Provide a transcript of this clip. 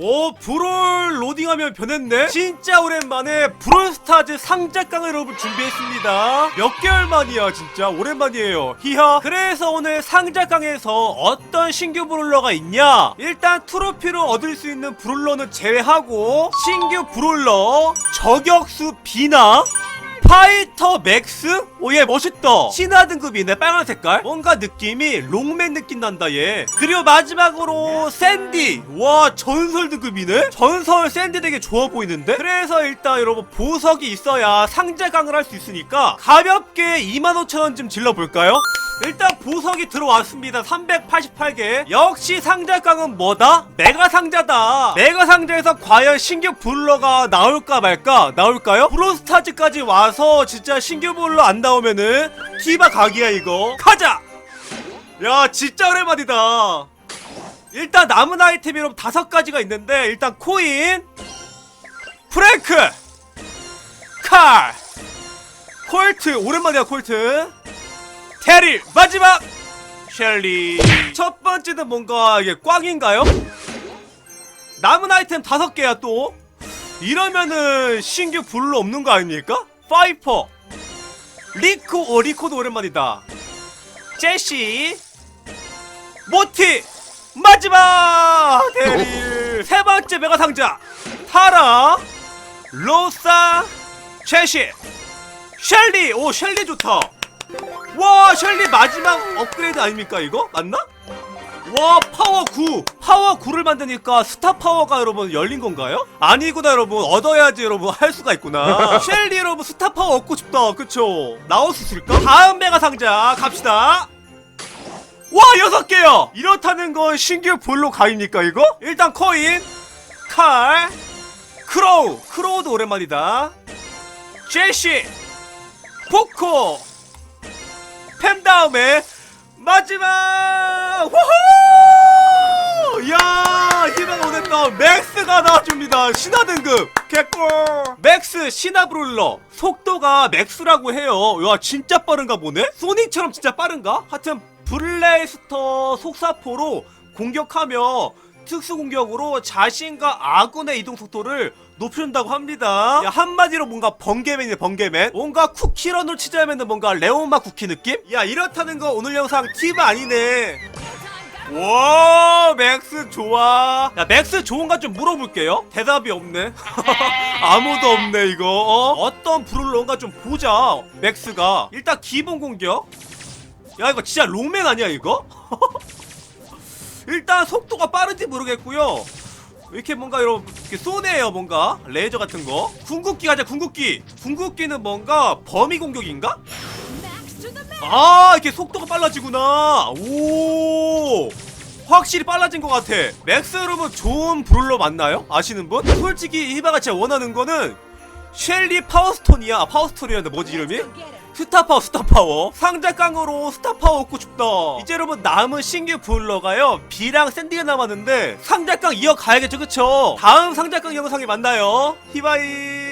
오 브롤 로딩하면 변했네? 진짜 오랜만에 브롤스타즈 상작강을 여러분 준비했습니다. 몇 개월 만이야 진짜? 오랜만이에요. 히하. 그래서 오늘 상작강에서 어떤 신규 브롤러가 있냐? 일단 트로피를 얻을 수 있는 브롤러는 제외하고 신규 브롤러 저격수 비나 파이터 맥스? 오 얘 멋있다. 신화 등급이네 빨간 색깔. 뭔가 느낌이 롱맨 느낌 난다 얘. 그리고 마지막으로 샌디. 와 전설 등급이네? 전설 샌디 되게 좋아 보이는데? 그래서 일단 여러분 보석이 있어야 상자 강을 할 수 있으니까 가볍게 25,000원쯤 질러볼까요? 일단 보석이 들어왔습니다. 388개. 역시 상자강은 뭐다? 메가 상자다. 메가 상자에서 과연 신규 블러가 나올까 말까? 나올까요? 브로스타즈까지 와서 진짜 신규 블러 안 나오면은 티바 각이야 이거. 가자! 야 진짜 오랜만이다. 일단 남은 아이템이 여러분 다섯 가지가 있는데 일단 코인 프랭크 칼. 콜트 오랜만이야 콜트 테릴 마지막! 셸리. 첫 번째는 뭔가 이게 꽝인가요? 남은 아이템 다섯 개야 또. 이러면은 신규 블루 없는 거 아닙니까? 파이퍼. 리코 오 리코도 오랜만이다. 제시. 모티. 마지막! 대릴 세 번째 메가 상자. 타라. 로사. 제시. 셸리. 오 셸리 좋다 와 셸리 마지막 업그레이드 아닙니까 이거? 맞나? 와 파워 9 파워 9를 만드니까 스타 파워가 여러분 열린 건가요? 아니구나 여러분. 얻어야지 여러분. 할 수가 있구나. 셸리 여러분 스타 파워 얻고 싶다. 그쵸? 나올 수 있을까? 다음 메가 상자 갑시다. 와 여섯 개야 이렇다는 건 신규 볼로 가입니까 이거? 일단 코인 칼 크로우. 크로우도 오랜만이다. 제시 포코 펜 다음에 마지막! 우후! 야 희망 오냈다 맥스가 나와줍니다. 신화 등급! 개꿀! 맥스 신화 브롤러. 속도가 맥스라고 해요. 야 진짜 빠른가 보네? 소닉처럼 진짜 빠른가? 하여튼 블레스터 속사포로 공격하며 특수 공격으로 자신과 아군의 이동 속도를 높여준다고 합니다. 야, 한마디로 뭔가 번개맨이네 번개맨. 뭔가 쿠키런으로 치자면은 뭔가 레오마 쿠키 느낌? 야 이렇다는 거 오늘 영상 팁 아니네. 와 맥스 좋아. 야 맥스 좋은가 좀 물어볼게요. 대답이 없네. 아무도 없네 이거. 어? 어떤 브룰러인가 좀 보자. 맥스가 일단 기본 공격. 야 이거 진짜 롱맨 아니야 이거? 일단 속도가 빠른지 모르겠고요. 이렇게 뭔가 여러분 이렇게 쏘네요 뭔가 레이저 같은 거. 궁극기 가자 궁극기. 궁극기는 뭔가 범위 공격인가? 아 이렇게 속도가 빨라지구나. 오. 확실히 빨라진 것 같아. 맥스 여러분 좋은 브롤러 맞나요? 아시는 분? 솔직히 히바가 제가 원하는 거는 셸리 파워스톤이야. 아, 파워스톤이었는데 뭐지 이름이? 스타파워 스타파워. 상자깡으로 스타파워 얻고 싶다. 이제 여러분 남은 신규 브롤러가요. B랑 샌디가 남았는데 상자깡 이어가야겠죠 그쵸? 다음 상자깡 영상에 만나요. 히바이